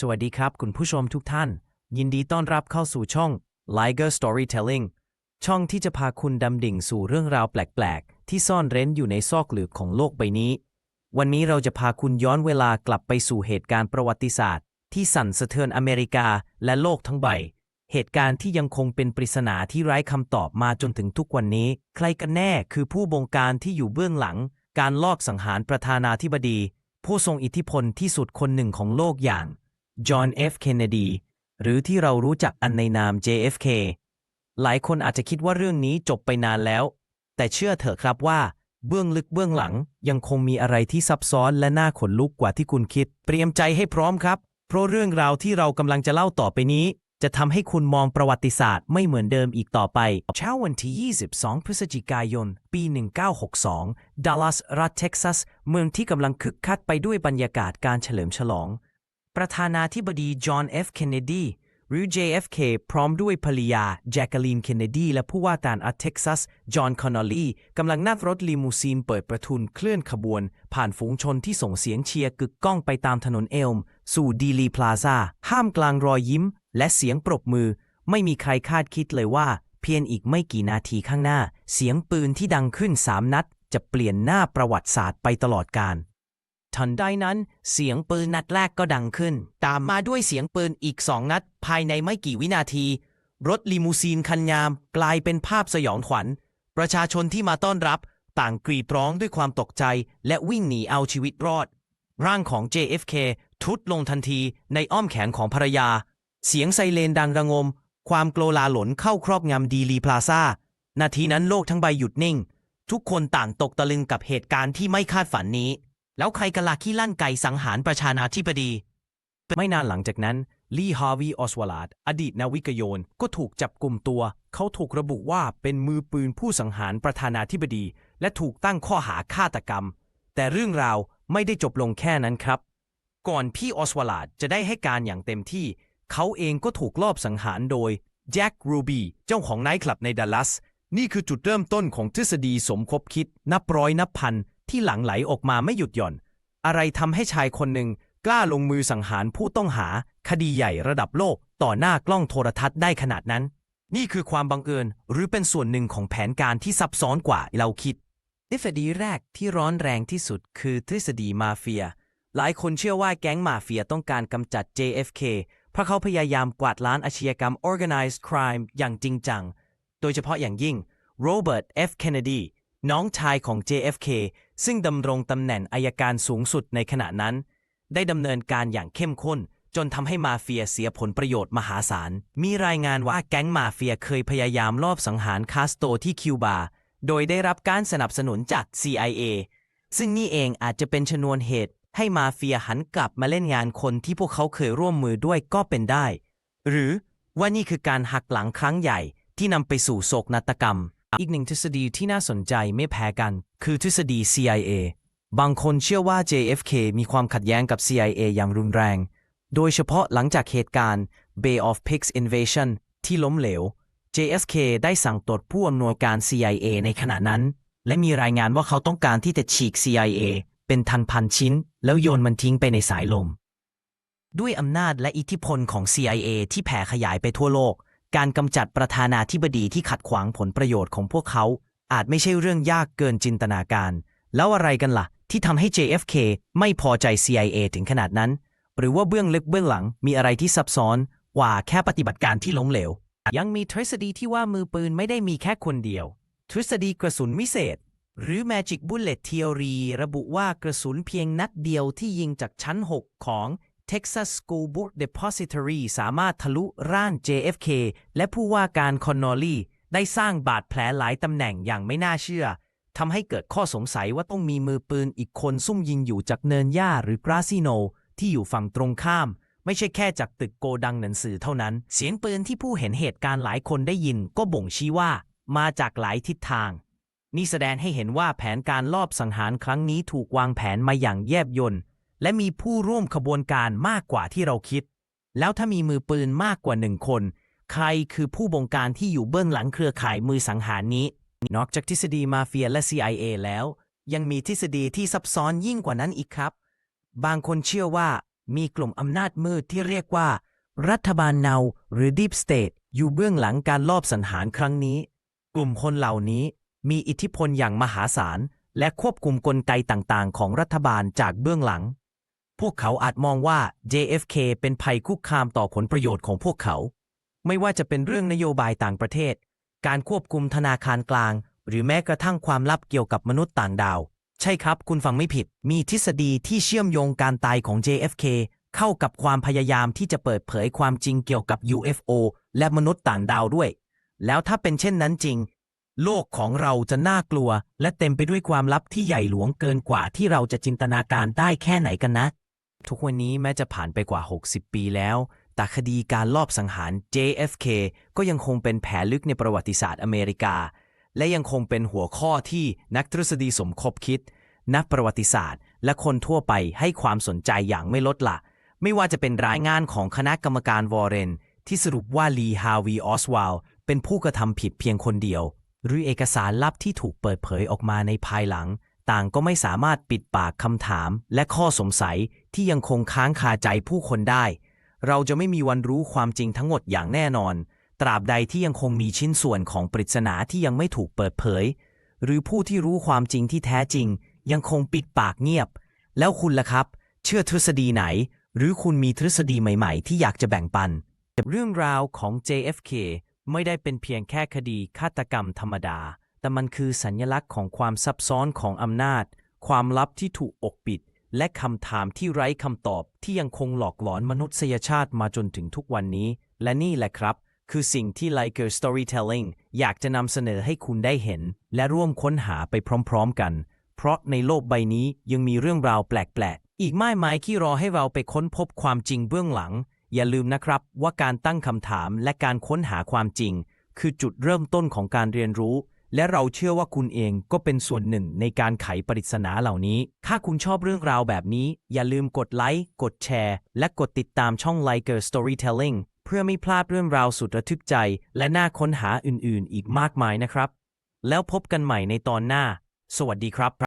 สวัสดีครับ คุณผู้ชมทุกท่าน ยินดีต้อนรับเข้าสู่ช่อง Liger Storytelling ช่องที่จะพาคุณดำดิ่งสู่เรื่องราวแปลก ๆ ที่ซ่อนเร้นอยู่ในซอกหลืบของโลกใบนี้ วันนี้เราจะพาคุณย้อนเวลากลับไปสู่เหตุการณ์ประวัติศาสตร์ ที่สั่นสะเทือนอเมริกาและโลกทั้งใบ เหตุการณ์ที่ยังคงเป็นปริศนาที่ไร้คำตอบมาจนถึงทุกวันนี้ ใครกันแน่คือผู้บงการที่อยู่เบื้องหลัง การลอบสังหารประธานาธิบดี ผู้ทรงอิทธิพลที่สุดคนหนึ่งของโลกอย่าง จอห์นเอฟเคนเนดีหรือที่เรารู้จักอันในนาม JFK หลายคนอาจจะคิดว่าเรื่องนี้จบไปนานแล้ว แต่เชื่อเถอะครับว่า เบื้องลึกเบื้องหลังยังคงมีอะไรที่ซับซ้อนและน่าขนลุกกว่าที่คุณคิด เตรียมใจให้พร้อมครับ เพราะเรื่องราวที่เรากำลังจะเล่าต่อไปนี้ จะทำให้คุณมองประวัติศาสตร์ไม่เหมือนเดิมอีกต่อไป เช้าวันที่ 22 พฤศจิกายน ปี 1962 ดัลลัส รัฐเท็กซัส เมืองที่กำลังคึกคักไปด้วยบรรยากาศการเฉลิมฉลอง ประธานาธิบดีจอห์นเอฟเคนเนดีหรือ JFK พร้อมด้วยภรรยาแจ็คเกอลีนเคนเนดี และผู้ว่าการรัฐเท็กซัส จอห์นคอนนอลลีกำลังนั่งรถลีมูซีนเปิดประทุนเคลื่อนขบวน ผ่านฝูงชนที่ส่งเสียงเชียร์กึกก้องไปตามถนนเอลม สู่ดีลีพลาซาห้ามกลางรอยยิ้ม และเสียงปรบมือ ไม่มีใครคาดคิดเลยว่า เพียงอีกไม่กี่นาทีข้างหน้า เสียงปืนที่ดังขึ้นสามนัด จะเปลี่ยนหน้าประวัติศาสตร์ไปตลอดกาล ทันใดนั้นเสียงปืนนัดแรกก็ดังขึ้น ตามมาด้วยเสียงปืนอีกสองนัด ภายในไม่กี่วินาที รถลิมูซีนคันงาม กลายเป็นภาพสยองขวัญ ประชาชนที่มาต้อนรับ ต่างกรีดร้องด้วยความตกใจ และวิ่งหนีเอาชีวิตรอด ร่างของ JFK ทุดลงทันทีในอ้อมแขนของภรรยา เสียงไซเรนดังระงม ความโกลาหลนเข้าครอบงำดีลีพลาซานาทีนั้นโลกทั้งใบหยุดนิ่ง ทุกคนต่างตกตะลึงกับเหตุการณ์ที่ไม่คาดฝันนี้ แล้วใครกันล่ะที่ลั่นไกสังหารประธานาธิบดี ไม่นานหลังจากนั้น ลีฮาวีออสวาลาด อดีตนาวิกโยนก็ถูกจับกลุ่มตัว เขาถูกระบุว่าเป็นมือปืนผู้สังหารประธานาธิบดี และถูกตั้งข้อหาฆาตกรรม แต่เรื่องราวไม่ได้จบลงแค่นั้นครับ ก่อนพี่ออสวาลาดจะได้ให้การอย่างเต็มที่ เขาเองก็ถูกลอบสังหารโดยแจ็ครูบีเจ้าของไนท์คลับในดัลลัส นี่คือจุดเริ่มต้นของทฤษฎีสมคบคิด นับร้อยนับพัน ที่หลั่งไหลออกมาไม่หยุดหย่อน อะไรทำให้ชายคนหนึ่งกล้าลงมือสังหารผู้ต้องหา คดีใหญ่ระดับโลกต่อหน้ากล้องโทรทัศน์ได้ขนาดนั้น นี่คือความบังเอิญหรือเป็นส่วนหนึ่งของแผนการที่ซับซ้อนกว่าเราคิด ทฤษฎีแรกที่ร้อนแรงที่สุดคือทฤษฎีมาเฟีย หลายคนเชื่อว่าแก๊งมาเฟียต้องการกำจัด JFK เพราะเขาพยายามกวาดล้างอาชญากรรม organized crime อย่างจริงจัง โดยเฉพาะอย่างยิ่งโรเบิร์ต F. Kennedy น้องชายของ JFK ซึ่งดำรงตำแหน่งอายการสูงสุดในขณะนั้น ได้ดำเนินการอย่างเข้มข้น จนทำให้มาเฟียเสียผลประโยชน์มหาศาล มีรายงานว่าแก๊งมาเฟียเคยพยายามลอบสังหารคาสโตที่คิวบา โดยได้รับการสนับสนุนจาก CIA ซึ่งนี่เองอาจจะเป็นชนวนเหตุให้มาเฟียหันกลับมาเล่นงานคนที่พวกเขาเคยร่วมมือด้วยก็เป็นได้ หรือว่านี่คือการหักหลังครั้งใหญ่ที่นำไปสู่โศกนาฏกรรม อีกหนึ่งทฤษฎีที่น่าสนใจไม่แพ้กัน คือทฤษฎี CIA บางคนเชื่อว่า JFK มีความขัดแย้งกับ CIA อย่างรุนแรง โดยเฉพาะหลังจากเหตุการณ์ Bay of Pigs Invasion ที่ล้มเหลว JFK ได้สั่งตรวจผู้อำนวยการ CIA ในขณะนั้น และมีรายงานว่าเขาต้องการที่จะฉีก CIA เป็นทันพันชิ้น แล้วโยนมันทิ้งไปในสายลม ด้วยอำนาจและอิทธิพลของ CIA ที่แผ่ขยายไปทั่วโลก การกำจัดประธานาธิบดีที่ขัดขวางผลประโยชน์ของพวกเขา อาจไม่ใช่เรื่องยากเกินจินตนาการ แล้วอะไรกันล่ะ ที่ทำให้ JFK ไม่พอใจ CIA ถึงขนาดนั้น หรือว่าเบื้องลึกเบื้องหลังมีอะไรที่ซับซ้อนกว่าแค่ปฏิบัติการที่ล้มเหลว ยังมีทฤษฎีที่ว่ามือปืนไม่ได้มีแค่คนเดียว ทฤษฎีกระสุนวิเศษ หรือ Magic Bullet Theory ระบุว่ากระสุนเพียงนัดเดียวที่ยิงจากชั้น 6 ของ Texas School Book Depository สามารถทะลุร่าง JFK และผู้ว่าการคอนนอลลีได้สร้างบาดแผลหลายตำแหน่งอย่างไม่น่าเชื่อทำให้เกิดข้อสงสัยว่าต้องมีมือปืนอีกคนซุ่มยิงอยู่จากเนินหญ้าหรือกราซิโน ที่อยู่ฝั่งตรงข้าม ไม่ใช่แค่จากตึกโกดังหนังสือเท่านั้น เสียงปืนที่ผู้เห็นเหตุการณ์หลายคนได้ยินก็บ่งชี้ว่ามาจากหลายทิศทาง นี่แสดงให้เห็นว่าแผนการลอบสังหารครั้งนี้ถูกวางแผนมาอย่างแยบยล และมีผู้ร่วมขบวนการมากกว่าที่เราคิด แล้วถ้ามีมือปืนมากกว่าหนึ่งคน ใครคือผู้บงการที่อยู่เบื้องหลังเครือข่ายมือสังหารนี้ นอกจากทฤษฎีมาเฟียและ CIA แล้ว ยังมีทฤษฎีที่ซับซ้อนยิ่งกว่านั้นอีกครับ บางคนเชื่อว่ามีกลุ่มอำนาจมืดที่เรียกว่า รัฐบาลเนาหรือ Deep State อยู่เบื้องหลังการลอบสังหารครั้งนี้ กลุ่มคนเหล่านี้มีอิทธิพลอย่างมหาศาลและควบคุมกลไกต่างๆ ของรัฐบาลจากเบื้องหลัง พวกเขาอาจมองว่า JFK เป็นภัยคุกคามต่อผลประโยชน์ของพวกเขา ไม่ว่าจะเป็นเรื่องนโยบายต่างประเทศ การควบคุมธนาคารกลาง หรือแม้กระทั่งความลับเกี่ยวกับมนุษย์ต่างดาว ใช่ครับ คุณฟังไม่ผิด มีทฤษฎีที่เชื่อมโยงการตายของ JFK เข้ากับความพยายามที่จะเปิดเผยความจริงเกี่ยวกับ UFO และมนุษย์ต่างดาวด้วย แล้วถ้าเป็นเช่นนั้นจริง โลกของเราจะน่ากลัว และเต็มไปด้วยความลับที่ใหญ่หลวงเกินกว่าที่เราจะจินตนาการได้แค่ไหนกันนะ ทุกวันนี้แม้จะผ่านไปกว่า 60 ปีแล้ว แต่คดีการลอบสังหาร JFK ก็ยังคงเป็นแผลลึกในประวัติศาสตร์อเมริกา และยังคงเป็นหัวข้อที่นักทฤษฎีสมคบคิด นักประวัติศาสตร์ และคนทั่วไปให้ความสนใจอย่างไม่ลดละ ไม่ว่าจะเป็นรายงานของคณะกรรมการวอร์เรน ที่สรุปว่าลีฮาวีออสวาลเป็นผู้กระทำผิดเพียงคนเดียว หรือเอกสารลับที่ถูกเปิดเผยออกมาในภายหลัง ต่างก็ไม่สามารถปิดปากคำถามและข้อสงสัยที่ยังคงค้างคาใจผู้คนได้ เราจะไม่มีวันรู้ความจริงทั้งหมดอย่างแน่นอน ตราบใดที่ยังคงมีชิ้นส่วนของปริศนาที่ยังไม่ถูกเปิดเผย หรือผู้ที่รู้ความจริงที่แท้จริง ยังคงปิดปากเงียบ แล้วคุณล่ะครับ เชื่อทฤษฎีไหน หรือคุณมีทฤษฎีใหม่ ๆ ที่อยากจะแบ่งปันเรื่องราวของ JFK ไม่ได้เป็นเพียงแค่คดีฆาตกรรมธรรมดา แต่มันคือสัญลักษณ์ของความซับซ้อนของอำนาจ ความลับที่ถูกปกปิด และคำถามที่ไร้คำตอบที่ยังคงหลอกหลอนมนุษยชาติมาจนถึงทุกวันนี้ และนี่แหละครับ คือสิ่งที่ Liker Storytelling อยากจะนำเสนอให้คุณได้เห็น และร่วมค้นหาไปพร้อมๆกัน เพราะในโลกใบนี้ยังมีเรื่องราวแปลกๆ อีกมากมายที่รอให้เราไปค้นพบความจริงเบื้องหลัง อย่าลืมนะครับว่าการตั้งคำถามและการค้นหาความจริง คือจุดเริ่มต้นของการเรียนรู้ และเราเชื่อว่าคุณเองก็เป็นส่วนหนึ่งในการไขปริศนาเหล่านี้ ถ้าคุณชอบเรื่องราวแบบนี้ อย่าลืมกดไลค์ กดแชร์ และกดติดตามช่อง Liker Storytelling เพื่อไม่พลาดเรื่องราวสุดระทึกใจ และน่าค้นหาอื่นๆ อีกมากมายนะครับ แล้วพบกันใหม่ในตอนหน้า สวัสดีครับ